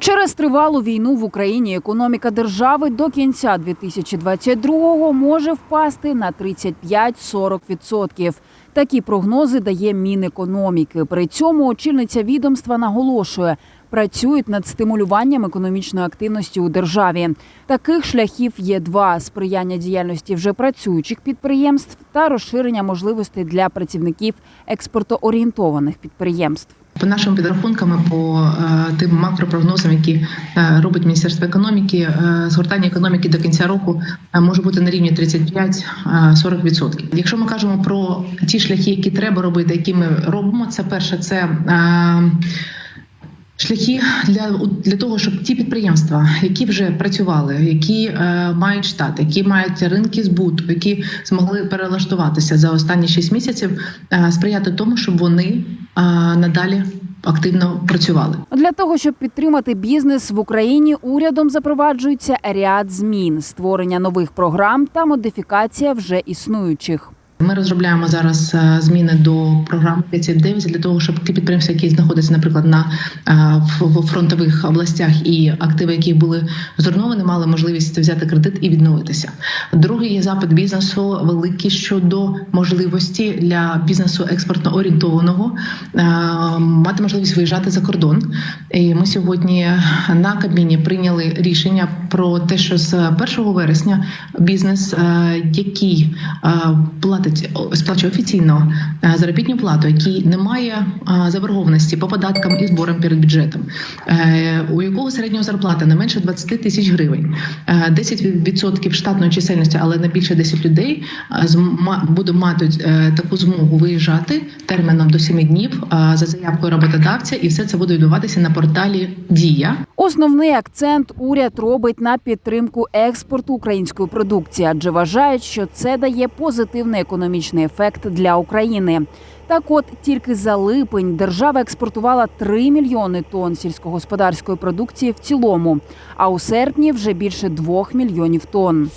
Через тривалу війну в Україні економіка держави до кінця 2022-го може впасти на 35-40%. Такі прогнози дає Мінекономіки. При цьому очільниця відомства наголошує, працюють над стимулюванням економічної активності у державі. Таких шляхів є два: сприяння діяльності вже працюючих підприємств та розширення можливостей для працівників експортоорієнтованих підприємств. По нашим підрахункам, по е, тим макропрогнозам, які е, робить Міністерство економіки, е, згортання економіки до кінця року може бути на рівні 35-40%. Якщо ми кажемо про ті шляхи, які треба робити, які ми робимо, це перше, це Шляхи для для того, щоб ті підприємства, які вже працювали, які е, мають штат, які мають ринки збуту, які змогли перелаштуватися за останні 6 місяців, е, сприяти тому, щоб вони надалі активно працювали. Для того щоб підтримати бізнес в Україні, урядом запроваджується ряд змін, створення нових програм та модифікація вже існуючих. Ми розробляємо зараз е, зміни до програми 579 для того, щоб ті підприємства, які знаходяться, наприклад, на е, в фронтових областях і активи, які були зруйновані, мали можливість взяти кредит і відновитися. Другий є запит бізнесу великий щодо можливості для бізнесу експортно орієнтованого е, мати можливість виїжджати за кордон. І ми сьогодні на Кабміні прийняли рішення про те, що з 1 вересня бізнес, який е, платить сплачує офіційно е, заробітну плату, який не має е, заборгованості по податкам і зборам перед бюджетом, е, у якого середнього зарплата не менше 20 тисяч гривень, е, 10% штатної чисельності, але не більше 10 людей буде мати таку змогу виїжджати терміном до 7 днів за заявкою роботодавця, і все це буде відбуватися на порталі Дія. Основний акцент уряд робить на підтримку експорту української продукції, адже вважають, що це дає позитивний економічний ефект для України. Так, от тільки за липень держава експортувала 3 мільйони тонн сільськогосподарської продукції в цілому, а у серпні вже більше 2 мільйонів тонн.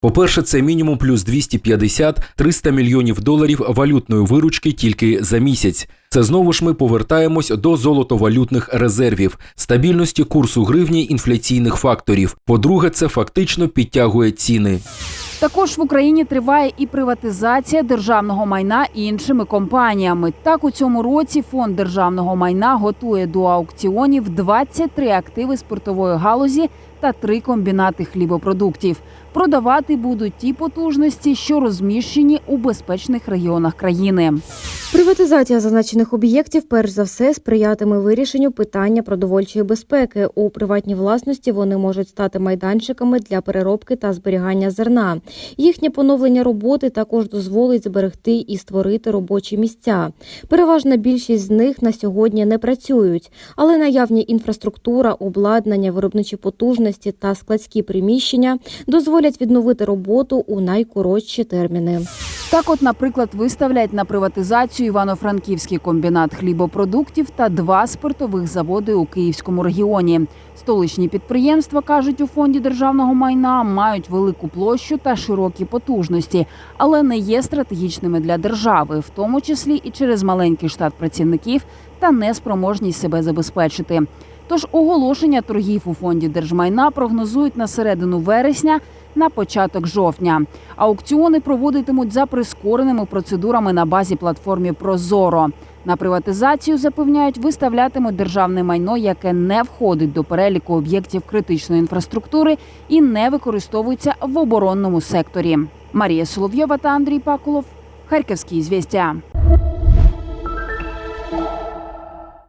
По-перше, це мінімум плюс 250-300 мільйонів доларів валютної виручки тільки за місяць. Це знову ж ми повертаємось до золотовалютних резервів, стабільності курсу гривні, інфляційних факторів. По-друге, це фактично підтягує ціни. Також в Україні триває і приватизація державного майна іншими компаніями. Так у цьому році фонд державного майна готує до аукціонів 23 активи спиртової галузі та три комбінати хлібопродуктів. Продавати будуть ті потужності, що розміщені у безпечних регіонах країни. Приватизація зазначених об'єктів перш за все сприятиме вирішенню питання продовольчої безпеки. У приватній власності вони можуть стати майданчиками для переробки та зберігання зерна. Їхнє поновлення роботи також дозволить зберегти і створити робочі місця. Переважна більшість з них на сьогодні не працюють, але наявні інфраструктура, обладнання, виробничі потужності та складські приміщення дозволять відновити роботу у найкоротші терміни. Так, от, наприклад, виставляють на приватизацію Івано-Франківський комбінат хлібопродуктів та два спиртових заводи у Київському регіоні. Столичні підприємства кажуть у фонді державного майна мають велику площу та широкі потужності, але не є стратегічними для держави, в тому числі і через маленький штат працівників та неспроможність себе забезпечити. Тож оголошення торгів у фонді держмайна прогнозують на середину вересня на початок жовтня. Аукціони проводитимуть за прискореними процедурами на базі платформі Прозоро. На приватизацію запевняють, виставлятимуть державне майно, яке не входить до переліку об'єктів критичної інфраструктури і не використовується в оборонному секторі. Марія Соловйова та Андрій Пакулов. Харківські звістя.